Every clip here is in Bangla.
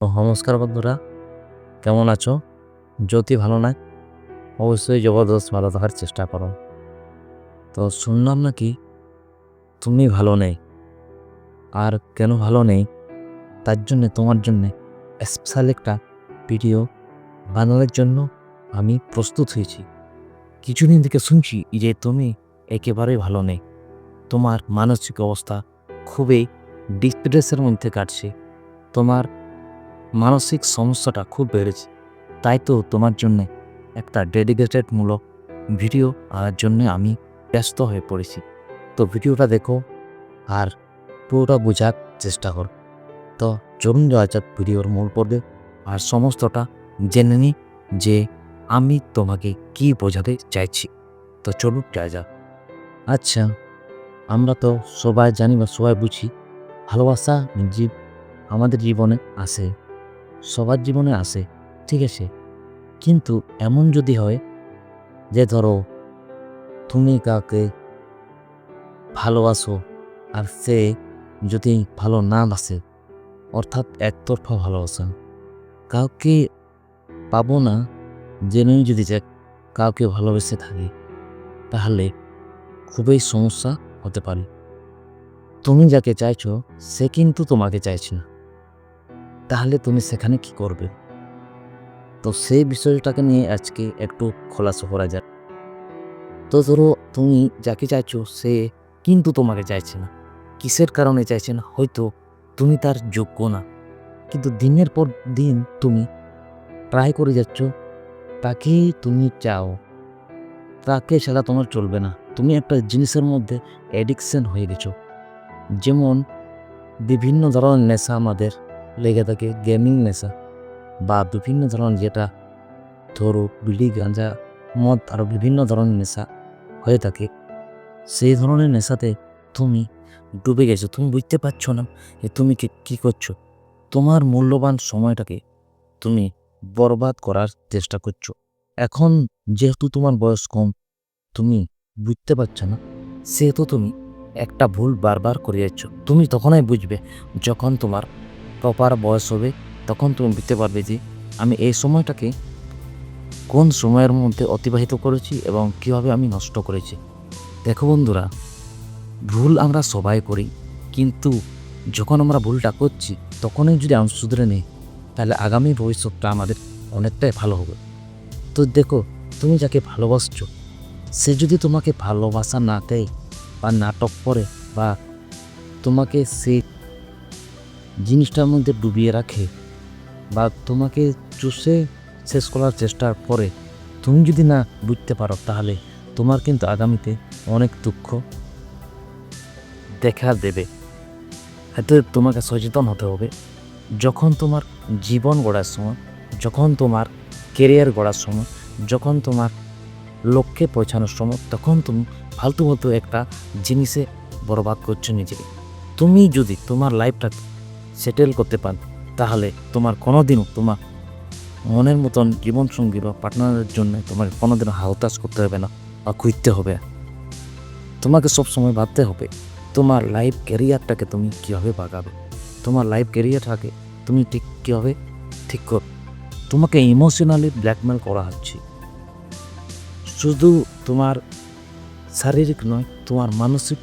তো নমস্কার বন্ধুরা। কেমন আছো? যদি ভালো না, অবশ্যই জবরদস্ত ভালো থাকার চেষ্টা করো। তো শুনলাম নাকি তুমি ভালো নেই। আর কেন ভালো নেই? তার জন্যে, তোমার জন্যে স্পেশাল একটা ভিডিও বানানোর জন্য আমি প্রস্তুত হয়েছি। কিছুদিন থেকে শুনছি যে তুমি একেবারেই ভালো নেই। তোমার মানসিক অবস্থা খুবই ডিপ্রেসের মধ্যে কাটছে। তোমার মানসিক সমস্যাটা খুব বেড়েছে। তাই তো তোমার জন্যে একটা ডেডিকেটেডমূলক ভিডিও আনার জন্যে আমি ব্যস্ত হয়ে পড়েছি। তো ভিডিওটা দেখো আর পুরোটা বোঝার চেষ্টা করো। তো চলুন যাওয়া যাক ভিডিওর মূল পর্বে। আর সমস্তটা জেনে নিই যে আমি তোমাকে কি বোঝাতে চাইছি। তো চলুন যাওয়া যাক। আচ্ছা আমরা তো সবাই জানি বা সবাই বুঝি, ভালোবাসা জীব আমাদের জীবনে আসে। সবার জীবনে আসে ঠিক আছে। কিন্তু এমন যদি হয় যে ধরো, তুমি কাউকে ভালোবাসো আর সে যদি ভালো না বাসে, অর্থাৎ একতরফা ভালোবাসা, কাউকে পাবো না, জেনেই যদি যে কাউকে ভালোবেসে থাকি, তাহলে খুবই সমস্যা হতে পারে। তুমি যাকে চাইছো, সে কিন্তু তোমাকে চাইছে না। তাহলে তুমি সেখানে কি করবে? তো সেই বিষয়টাকে নিয়ে আজকে একটু খোলাসা করা যাক। তো ধরো তুমি যাকে চাইছো সে কিন্তু তোমাকে চাইছে না। কিসের কারণে চাইছে না? হয়তো তুমি তার যোগ্য না। কিন্তু দিনের পর দিন তুমি ট্রাই করে যাচ্ছ তাকেই তুমি চাও। তাকে ছাড়া তোমার চলবে না। তুমি একটা জিনিসের মধ্যে অ্যাডিকশন হয়ে গেছো। যেমন বিভিন্ন ধরনের নেশা আমাদের লেগে থাকে গেমিং নেশা বা বিভিন্ন ধরনের যেটা ধরো বিড়ি গাঁজা মদ আরও বিভিন্ন ধরনের নেশা হয়ে থাকে। সেই ধরনের নেশাতে তুমি ডুবে গেছো। তুমি বুঝতে পারছ না যে তুমি কি, কী করছ। তোমার মূল্যবান সময়টাকে তুমি বরবাদ করার চেষ্টা করছ। এখন যেহেতু তোমার বয়স কম, তুমি বুঝতে পারছ না, সেহেতু তুমি একটা ভুল বারবার করে যাচ্ছ তুমি তখনই বুঝবে যখন তোমার প্রপার বয়স হবে, তখন তুমি বুঝতে পারবে যে আমি এই সময়টাকে কোন সময়ের মধ্যে অতিবাহিত করেছি এবং কীভাবে আমি নষ্ট করেছি। দেখো বন্ধুরা, ভুল আমরা সবাই করি, কিন্তু যখন আমরা ভুলটা করছি, তখনই যদি আমি শুধরে নিই, তাহলে আগামী ভবিষ্যৎটা আমাদের অনেকটাই ভালো হবে। তো দেখো, তুমি যাকে ভালোবাসছো, সে যদি তোমাকে ভালোবাসা না দেয় বা নাটক করে বা তোমাকে সে জিনিসটার মধ্যে ডুবিয়ে রাখে বা তোমাকে চুষে শেষ করার চেষ্টা করে। তুমি যদি না বুঝতে পারো, তাহলে তোমার কিন্তু আগামীতে অনেক দুঃখ দেখা দেবে। হয়তো তোমাকে সচেতন হতে হবে। যখন তোমার জীবন গড়ার সময়, যখন তোমার কেরিয়ার গড়ার সময়, যখন তোমার লক্ষ্যে পৌঁছানোর সময়, তখন তুমি ফালতু মতো একটা জিনিসে বরবাদ করছ নিজেকে। তুমি যদি তোমার লাইফটা সেটেল করতে পার, তাহলে তোমার কোনোদিনও তোমার মনের মতন জীবনসঙ্গী বা পার্টনারের জন্য তোমাকে কোনোদিনও হাউতাস করতে হবে না বা খুঁজতে হবে। তোমাকে সব সময় ভাবতে হবে, তোমার লাইফ ক্যারিয়ারটাকে তুমি কীভাবে বাগাবে? তোমার লাইফ ক্যারিয়ারটাকে তুমি ঠিক কীভাবে ঠিক কর? তোমাকে ইমোশনালি ব্ল্যাকমেল করা হচ্ছে। শুধু তোমার শারীরিক নয়, তোমার মানসিক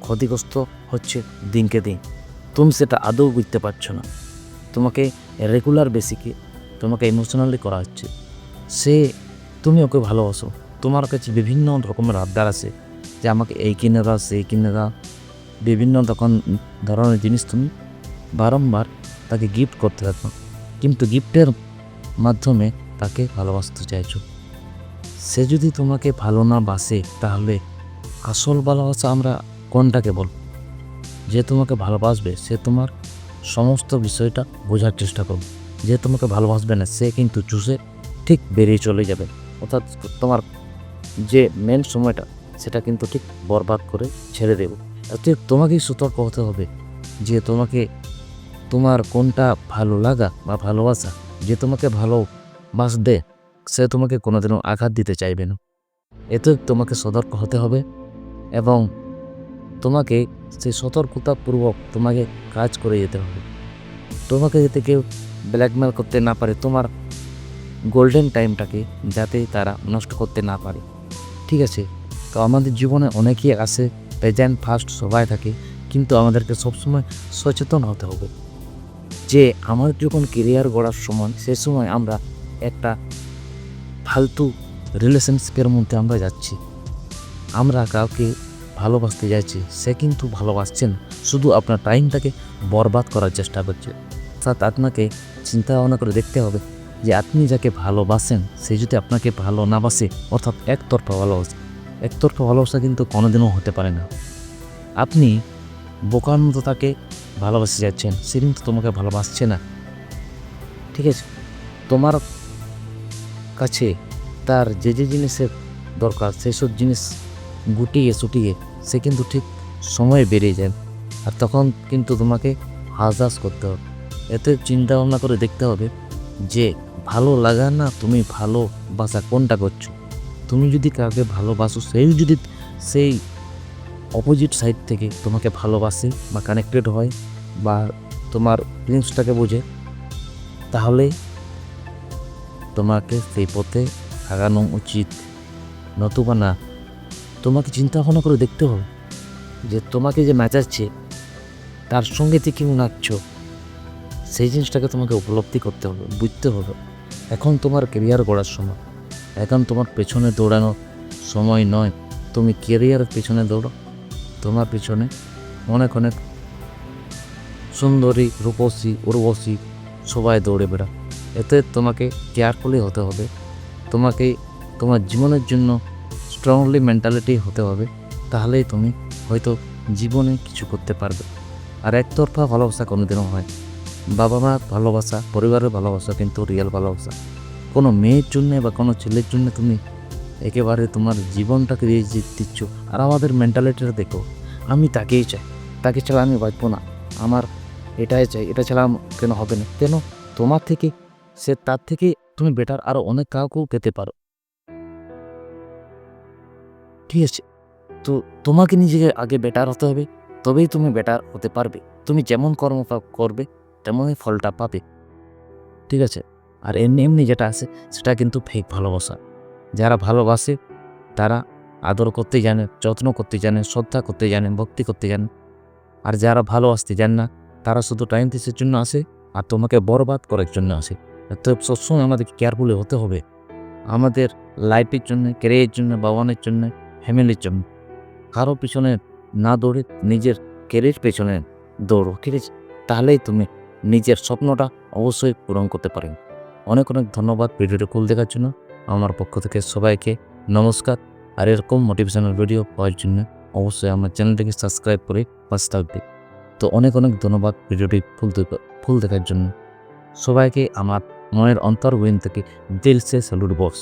ক্ষতিগ্রস্ত হচ্ছে দিনকে দিন। তুমি সেটা আদৌ বুঝতে পারছ না তোমাকে রেগুলার বেসিকে তোমাকে ইমোশনালি করা হচ্ছে সে তুমি ওকে ভালোবাসো তোমার কাছে বিভিন্ন রকমের আবদার আছে যে আমাকে এই কিনে দাও সেই কিনে দাও বিভিন্ন তখন ধরনের জিনিস তুমি বারংবার তাকে গিফট করতে থাকো কিন্তু গিফটের মাধ্যমে তাকে ভালোবাসতে চাইছো সে যদি তোমাকে ভালো না বাসে তাহলে আসল ভালোবাসা আমরা কোনটাকে বল যে তোমাকে ভালোবাসবে, সে তোমার সমস্ত বিষয়টা বোঝার চেষ্টা করবে। যে তোমাকে ভালোবাসবে না, সে কিন্তু চুষে ঠিক বেরিয়ে চলে যাবে। অর্থাৎ তোমার যে মেন সময়টা, সেটা কিন্তু ঠিক বরবাদ করে ছেড়ে দেব। অতএব তোমাকেই সতর্ক হতে হবে যে তোমাকে, তোমার কোনটা ভালো লাগা বা ভালোবাসা যে তোমাকে ভালোবাসবে সে তোমাকে কোনোদিনও আঘাত দিতে চাইবে না। এতে তোমাকে সতর্ক হতে হবে এবং তোমাকে সেই সতর্কতাপূর্বক তোমাকে কাজ করে যেতে হবে। তোমাকে যাতে কেউ ব্ল্যাকমেল করতে না পারে, তোমার গোল্ডেন টাইমটাকে যাতে তারা নষ্ট করতে না পারে। ঠিক আছে, তো আমাদের জীবনে অনেকেই আছে প্রেজেন্ট ফার্স্ট সবাই থাকে, কিন্তু আমাদেরকে সবসময় সচেতন হতে হবে। যে আমার যখন কেরিয়ার গড়ার সময়, সে সময় আমরা একটা ফালতু রিলেশনশিপের মধ্যে আমরা যাচ্ছি। আমরা কাউকে ভালোবাসতে যাচ্ছি, সে কিন্তু ভালোবাসছেন। শুধু আপনার টাইমটাকে বরবাদ করার চেষ্টা করছে। অর্থাৎ আপনাকে চিন্তা ভাবনা করে দেখতে হবে যে আপনি যাকে ভালোবাসেন, সে যদি আপনাকে ভালো না বাসে, অর্থাৎ একতরফা ভালোবাসে, একতরফা ভালোবাসা কিন্তু কোনোদিনও হতে পারে না। আপনি বোকার মতো তাকে ভালোবাসে যাচ্ছেন, সে কিন্তু তোমাকে ভালোবাসছে না। ঠিক আছে, তোমার কাছে তার যে যে জিনিসের দরকার, সেসব জিনিস গুটিয়ে সুটিয়ে সে কিন্তু ঠিক সময় বেরিয়ে যায়। আর তখন কিন্তু তোমাকে হাজাস করতে হবে। এতে চিন্তা ভাবনা করে দেখতে হবে যে, ভালো লাগা না তুমি ভালোবাসা কোনটা করছ? তুমি যদি কাউকে ভালোবাসো সেই যদি সেই অপোজিট সাইড থেকে তোমাকে ভালোবাসে বা কানেক্টেড হয় বা তোমার ফিলিংসটাকে বোঝে, তাহলে তোমাকে সেই পথে আগানো উচিত। নতুবা না তোমাকে চিন্তা ভাবনা করে দেখতে হবে যে তোমাকে যে ম্যাচাচ্ছে তার সঙ্গে যে কেউ নাচছ, সেই জিনিসটাকে তোমাকে উপলব্ধি করতে হবে, বুঝতে হবে। এখন তোমার কেরিয়ার গড়ার সময়। এখন তোমার পেছনে দৌড়ানোর সময় নয়। তুমি কেরিয়ারের পেছনে দৌড়ো। তোমার পিছনে অনেক অনেক সুন্দরী, রূপসী, উর্বশী সবাই দৌড়ে বেড়া এতে তোমাকে কেয়ারফুলি হতে হবে। তোমাকে তোমার জীবনের জন্য স্ট্রংলি মেন্টালিটি হতে হবে, তাহলেই তুমি হয়তো জীবনে কিছু করতে পারবে। আর একতরফা ভালোবাসা কোনোদিনও হয় বাবা মা ভালোবাসা, পরিবারের ভালোবাসা কিন্তু রিয়েল ভালোবাসা। কোনো মেয়ের জন্যে বা কোনো ছেলের জন্য তুমি একেবারে তোমার জীবনটাকে দিয়ে দিচ্ছ। আর আমাদের মেন্টালিটিটা দেখো, আমি তাকেই চাই। তাকে ছাড়া আমি বাঁচবো না। আমার এটাই চাই, এটা ছাড়া কেন হবে না? কেন? তোমার থেকে, সে তার থেকে তুমি বেটার আরও অনেক কাউকেও পেতে পারো। ঠিক আছে তো তোমাকে নিজেকে আগে বেটার হতে হবে, তবেই তুমি বেটার হতে পারবে। তুমি যেমন কর্ম করবে, তেমনই ফলটা পাবে। ঠিক আছে? আর এমনি এমনি যেটা আছে, সেটা কিন্তু ফেক ভালোবাসা। যারা ভালোবাসে, তারা আদর করতে জানে, যত্ন করতে জানে, শ্রদ্ধা করতে জানে, ভক্তি করতে জানে। আর যারা ভালোবাসতে জানে না, তারা শুধু টাইম পিসের জন্য আসে, আর তোমাকে বরবাদ করার জন্য আসে। তো সবসময় আমাদের কেয়ারফুলি হতে হবে। আমাদের লাইফের জন্য ক্যারিয়ারের জন্য বাবানের জন্য ফ্যামিলির জন্য কারও পিছনে না দৌড়ে নিজের ক্যারিয়ার পেছনে দৌড়ো, ঠিক আছে? তাহলেই তুমি নিজের স্বপ্নটা অবশ্যই পূরণ করতে পারেন অনেক অনেক ধন্যবাদ ভিডিওটি কুল দেখার জন্য। আমার পক্ষ থেকে সবাইকে নমস্কার। আর এরকম মোটিভেশনাল ভিডিও পাওয়ার জন্য অবশ্যই আমার চ্যানেলটিকে সাবস্ক্রাইব করে পাশে থাকবে। তো অনেক অনেক ধন্যবাদ ভিডিওটি ফুল ফুল দেখার জন্য। সবাইকে আমার মনের অন্তর্গহীন থেকে দিল সে স্যালুট বস